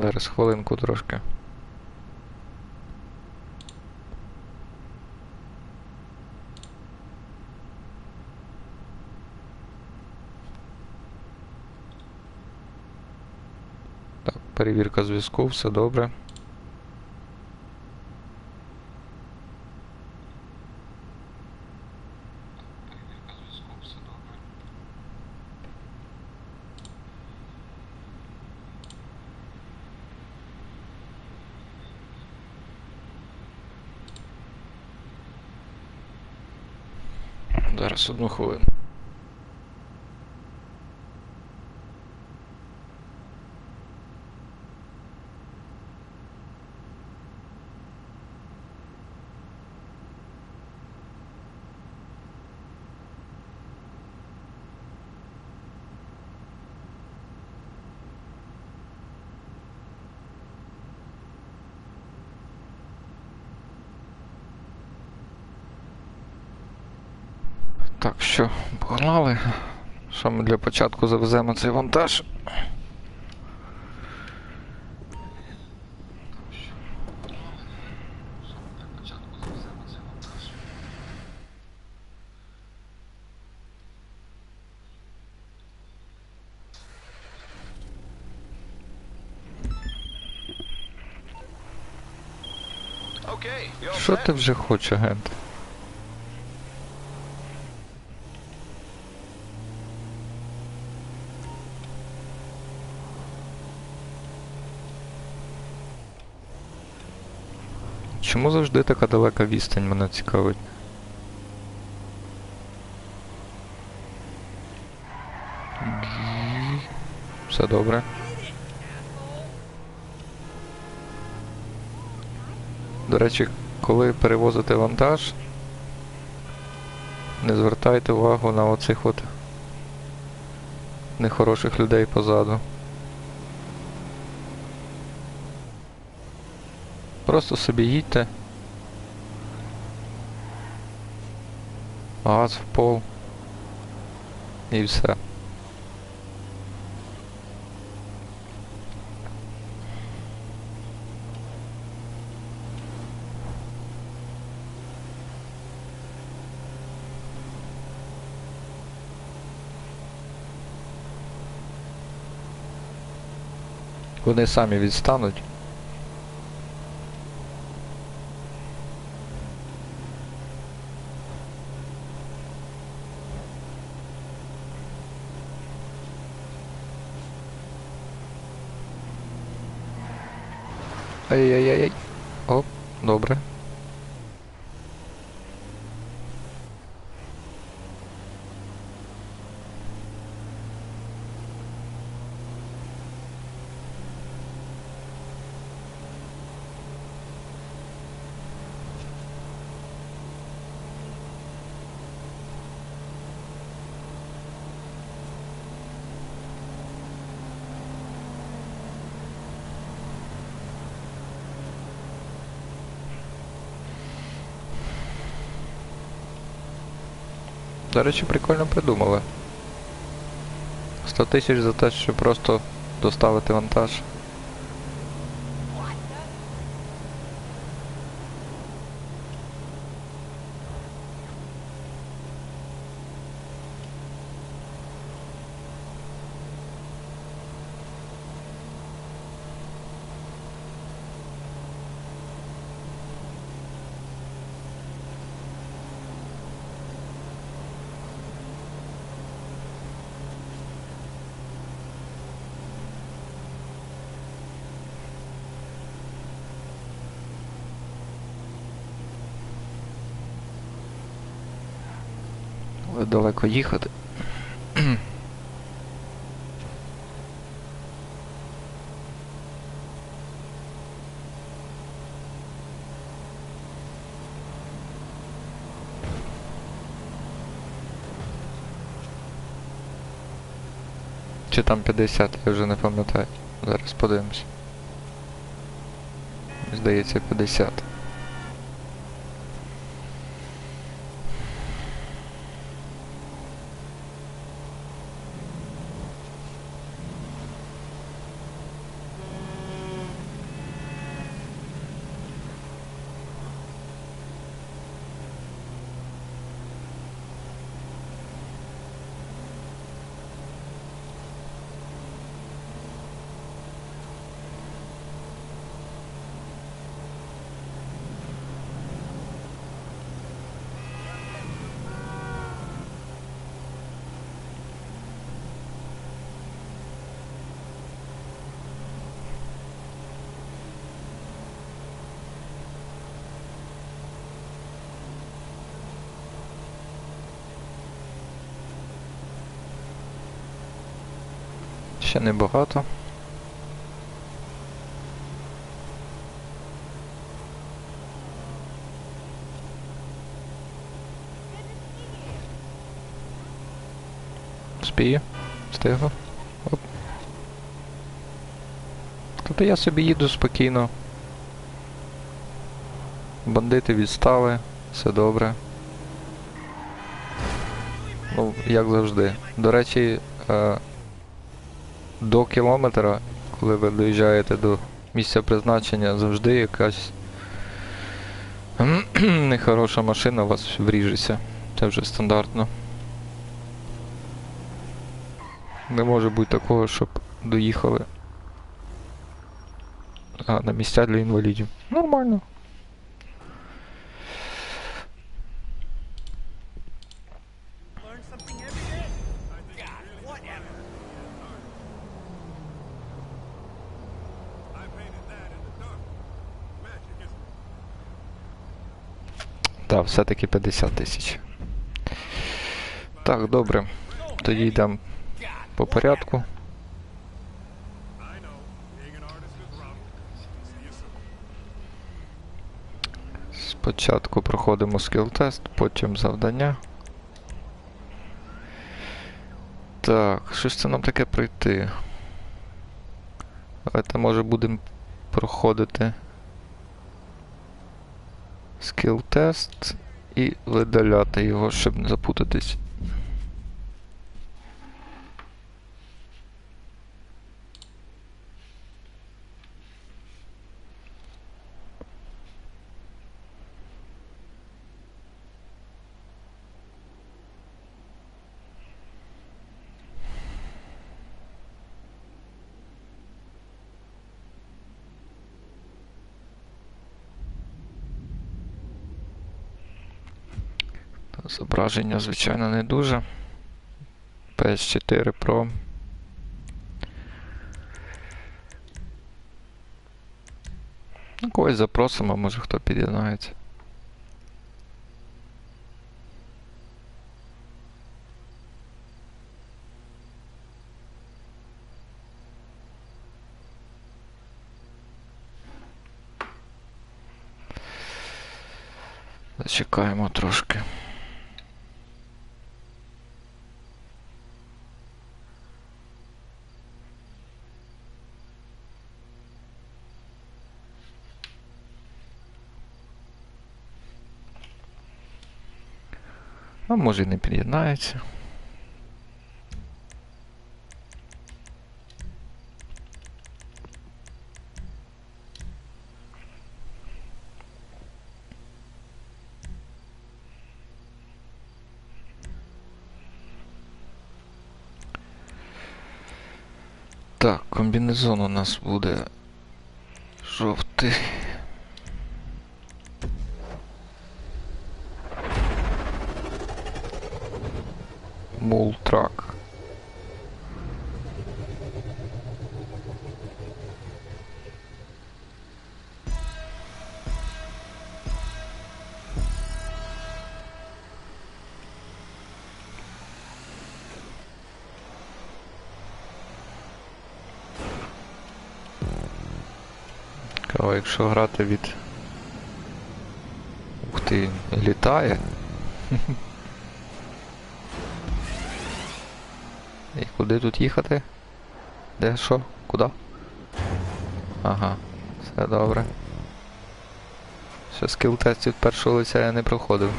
Зараз хвилинку трошки. Перевірка зв'язку, все добре. Зараз одну хвилину. Так, що, погнали. Що ми для початку завеземо цей вантаж? Що ти вже хочеш, агент? Чому завжди така далека відстань мене цікавить? Все добре. До речі, коли перевозите вантаж, не звертайте увагу на оцих от нехороших людей позаду. Просто собі їдьте. Газ в пол. І все. Вони самі відстануть. Ай-яй-яй-яй. Оп, добре. До речі, прикольно придумали. 100 тисяч за те, щоб просто доставити вантаж. Далеко їхати. Чи там 50, я вже не пам'ятаю. Зараз подивимось. Здається, 50. Ще небагато. Спію. Встигну. Оп. Тобто я собі їду спокійно. Бандити відстали, все добре. Ну, як завжди. До речі, е, до кілометра, коли ви доїжджаєте до місця призначення, завжди якась нехороша машина у вас вріжеться. Це вже стандартно. Не може бути такого, щоб доїхали. А, на місця для інвалідів. Нормально. It? Все-таки 50 тисяч. Так, добре. Тоді йдемо по порядку. Спочатку проходимо скіл-тест, потім завдання. Так, що ж це нам таке пройти? Давайте, може, будемо проходити скіл-тест і видаляти його, щоб не запутатись. Зображення, звичайно, не дуже. PS4 Pro. Ну, когось запросимо, може хто під'єднається. Зачекаємо трошки. А може і не під'єднається. Так, комбінезон у нас буде жовтий. Мултрак. Цікаво, якщо грати від. Ух ти, літає. Куди тут їхати? Де що? Куди? Ага, все добре. Ще скіл тест від першого лиця я не проходив.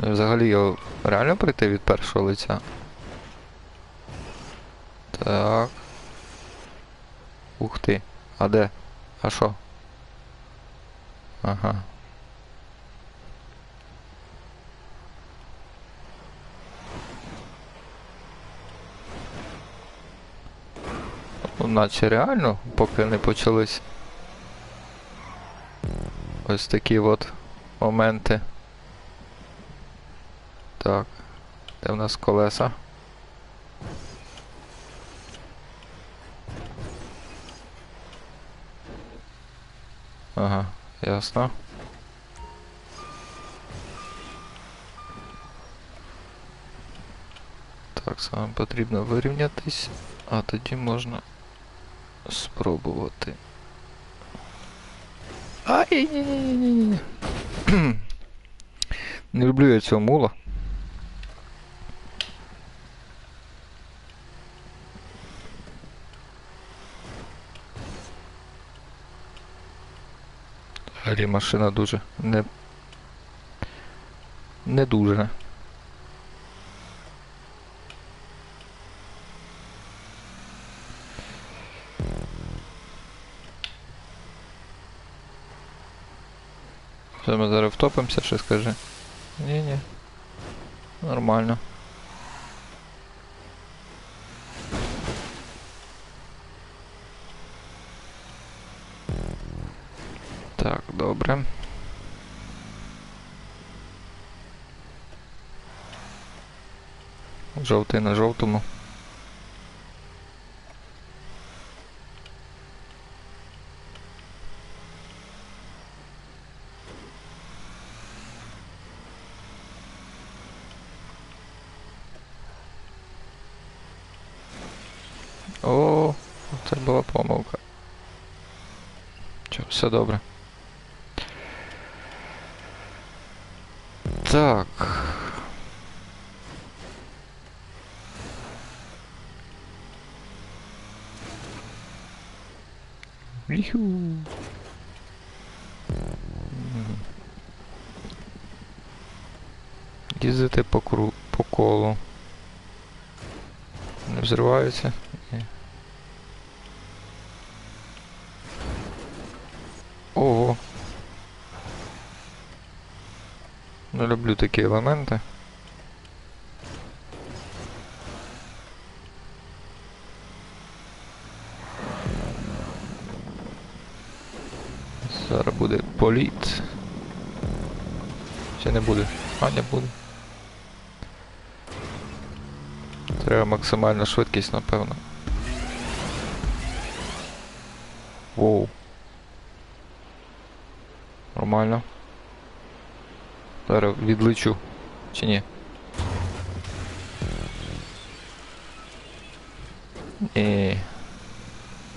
Взагалі його реально пройти від першого лиця? Так. Ух ти. А де? А що? Ага. Наче реально, поки не почались ось такі от моменти. Так. Де в нас колеса? Ага, ясно. Так, саме потрібно вирівнятись, а тоді можна спробувати. Ай, Не люблю я цього мула. Взагалі машина дуже не. Не дуже. Що ми зараз втопимося, що скажи? Ні-ні. Нормально. Так, добре. Жовтий на жовтому. О, це була помилка. Чо, все добре. Так. Віху. Їздити по кру по колу. Не взриваються? Ні. Ого. Не люблю такі елементи. Зараз буде політ. Чи не буде? А, не буде. Треба максимальна швидкість, напевно. Воу. Нормально. Зараз відлечу. Чи ні? Ні.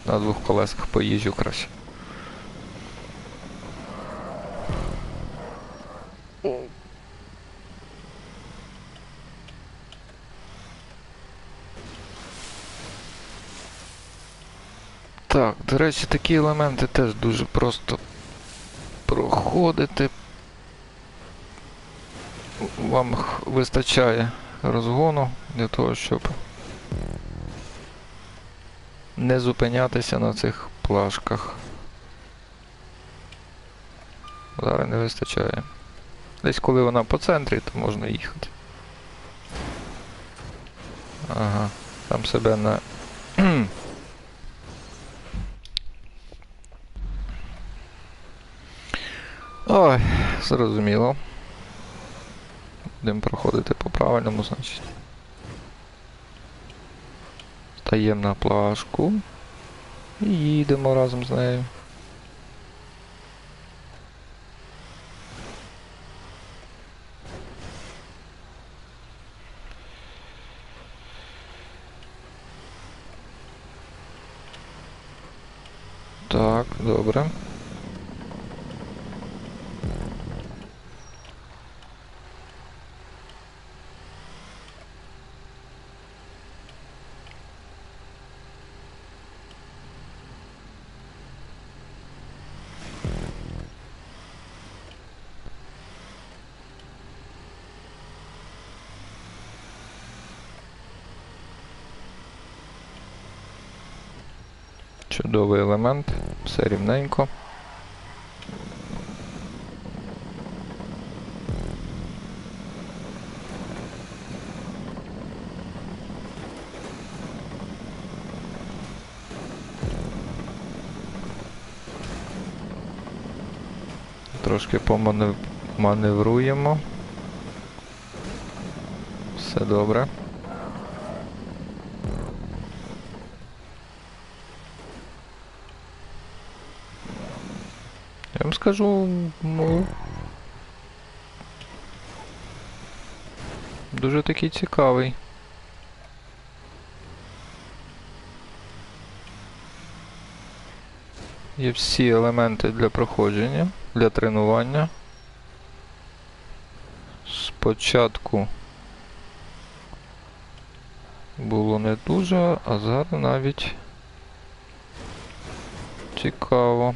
На двох колесах поїжджу краще. Так, до речі, такі елементи теж дуже просто проходити. Вам вистачає розгону для того, щоб не зупинятися на цих плашках. Зараз не вистачає. Десь коли вона по центрі, то можна їхати. Ага, там себе на. Ой, зрозуміло. Будемо проходити по правильному, значить. Стаємо на плашку. І їдемо разом з нею. Так, добре. Чудовий елемент, все рівненько. Трошки поманевруємо. Все добре. скажу, ну. Дуже такий цікавий. Є всі елементи для проходження, для тренування. Спочатку було не дуже, а зараз навіть цікаво.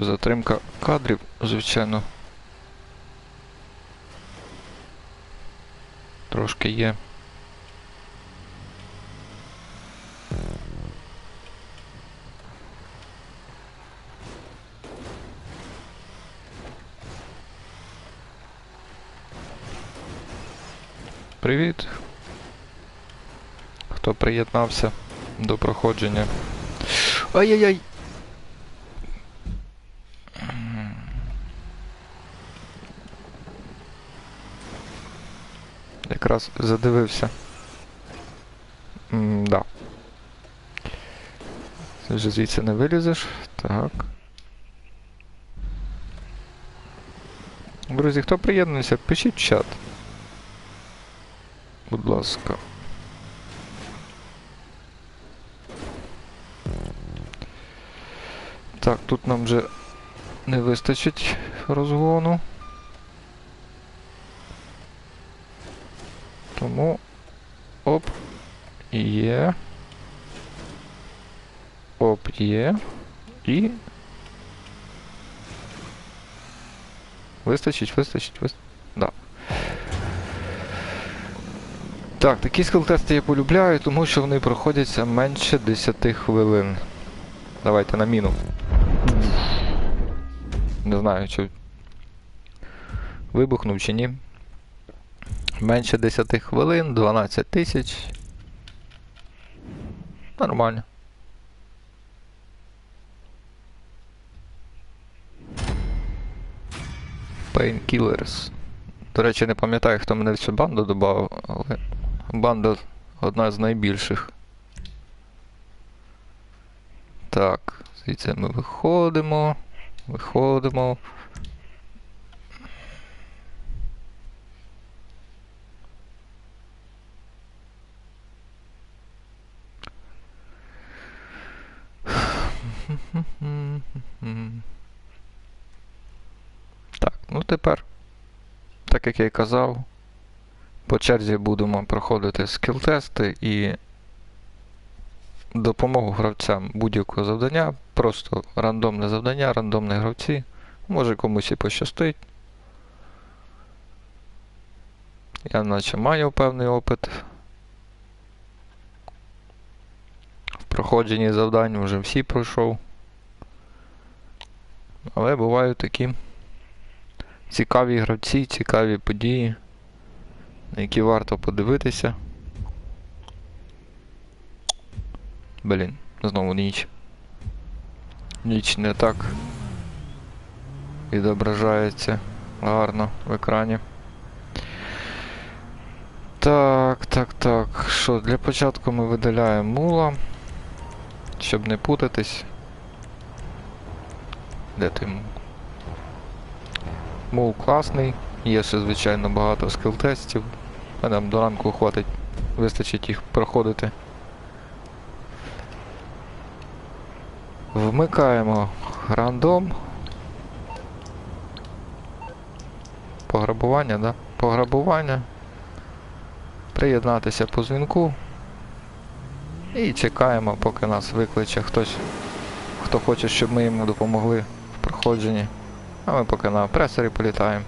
То затримка кадрів, звичайно. Трошки є. Привіт. Хто приєднався до проходження. Ай-яй-яй! Якраз задивився. М, да. Ти вже звідси не вилізеш. Так. Друзі, хто приєднується, пишіть в чат. Будь ласка. Так, тут нам вже не вистачить розгону. Тому. Оп. Є. Оп, є. І. Вистачить, вистачить, вистачить. Да. Так, такі скіл-тести я полюбляю, тому що вони проходяться менше 10 хвилин. Давайте на міну. Не знаю, чи вибухнув чи ні. Менше 10 хвилин, 12 тисяч. Нормально. Painkillers. До речі, не пам'ятаю, хто мене в банду додав, але банда одна з найбільших. Так, звідси ми виходимо. Виходимо. Так, ну тепер, так як я і казав, по черзі будемо проходити скіл-тести і допомогу гравцям будь-якого завдання, просто рандомне завдання, рандомні гравці. Може комусь і пощастить. Я наче маю певний опит в проходженні завдань, вже всі пройшов. Але бувають такі цікаві гравці, цікаві події, на які варто подивитися. Блін, знову ніч. Ніч не так відображається гарно в екрані. Так, так, так. Що, для початку ми видаляємо мула, щоб не путатись. Де ти? Мул класний, є ще, звичайно, багато скіл-тестів. А нам до ранку хватить, вистачить їх проходити. Вмикаємо рандом. Пограбування, да? Пограбування. Приєднатися по дзвінку. І чекаємо, поки нас викличе хтось, хто хоче, щоб ми йому допомогли проходженні. А ми поки на пресорі політаємо.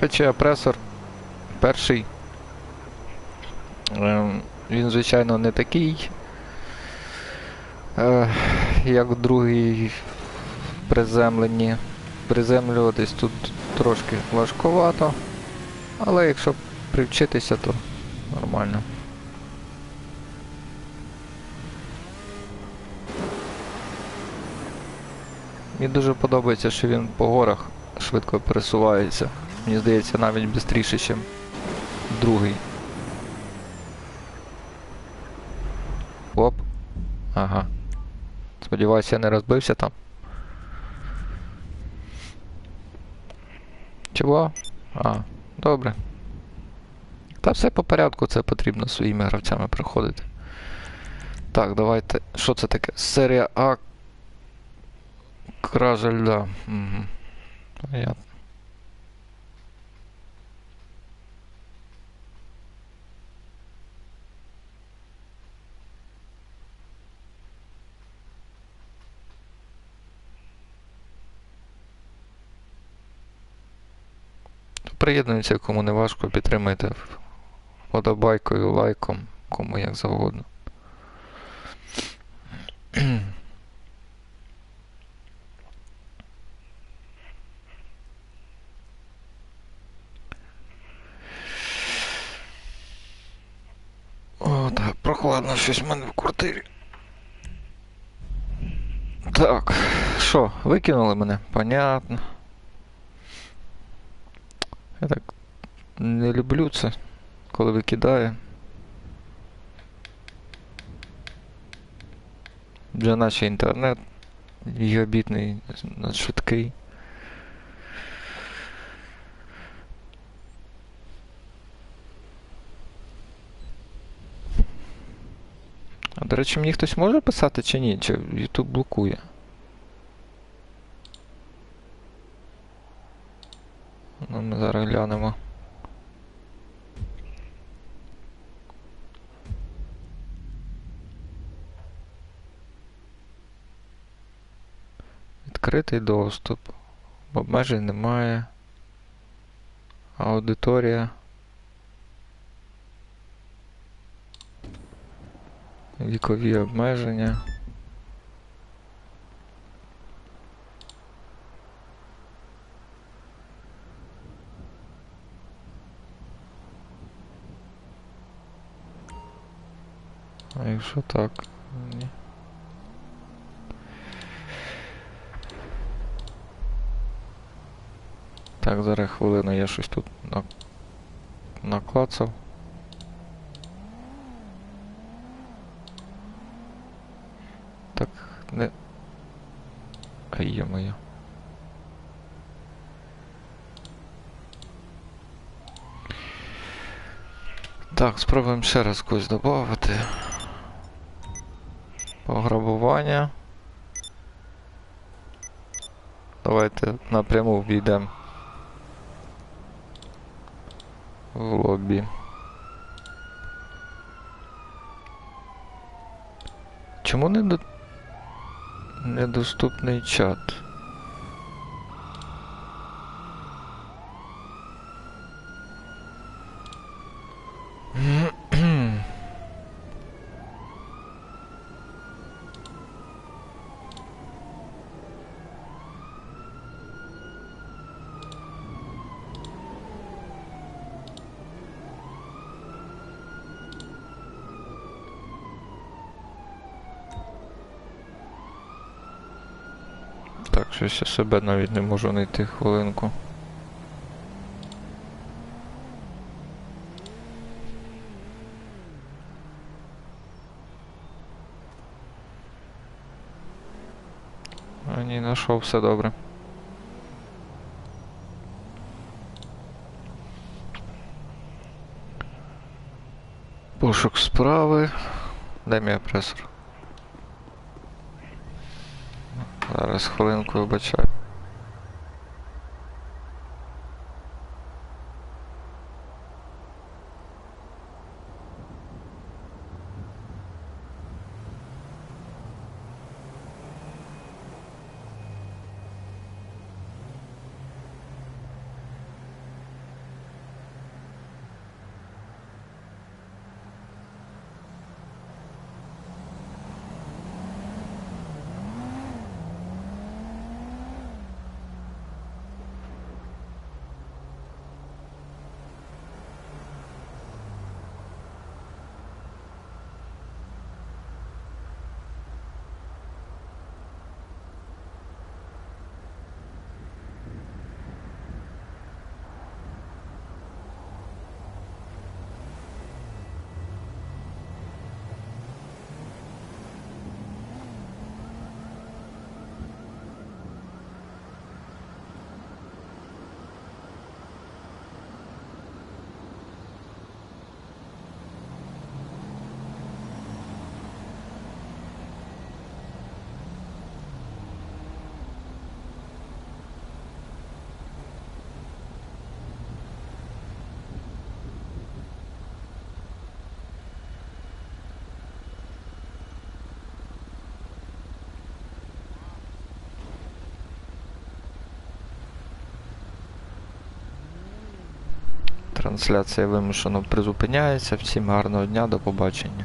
Речі, опресор перший. Ем, Він, звичайно, не такий, е, як другий в приземленні приземлюватись тут трошки важковато. але якщо привчитися, то нормально. Мені дуже подобається, що він по горах швидко пересувається. Мені здається, навіть швидше, ніж другий. Оп. Ага. Сподіваюся, я не розбився там. Чого? А, добре. Та все по порядку, це потрібно своїми гравцями проходити. Так, давайте. Що це таке? Серія А. Кража льда. Угу. Понятно. Приєднуйтеся, кому не важко, підтримайте вподобайкою, лайком, кому як завгодно. О, так, прохладно щось в мене в квартирі. Так, що, викинули мене? Понятно. Я так не люблю це, коли викидає. Вже наче інтернет гігабітний, швидкий. А до речі, мені хтось може писати чи ні? Чи YouTube блокує? Ну, ми зараз глянемо. Відкритий доступ. Обмежень немає. Аудиторія. Вікові обмеження. А якщо так? Ні. Так, зараз хвилину, я щось тут наклацав. Так, не. Ай, є-моє. Так, спробуємо ще раз когось додати. Пограбування. Давайте напряму війдемо в лобі. Чому не до... недоступний чат? Так, щось я себе навіть не можу знайти хвилинку. А ні, знайшов все добре. Пошук справи. Дай мій опресор. Зараз хвилинку вибачаю. Трансляція вимушено призупиняється. Всім гарного дня, до побачення.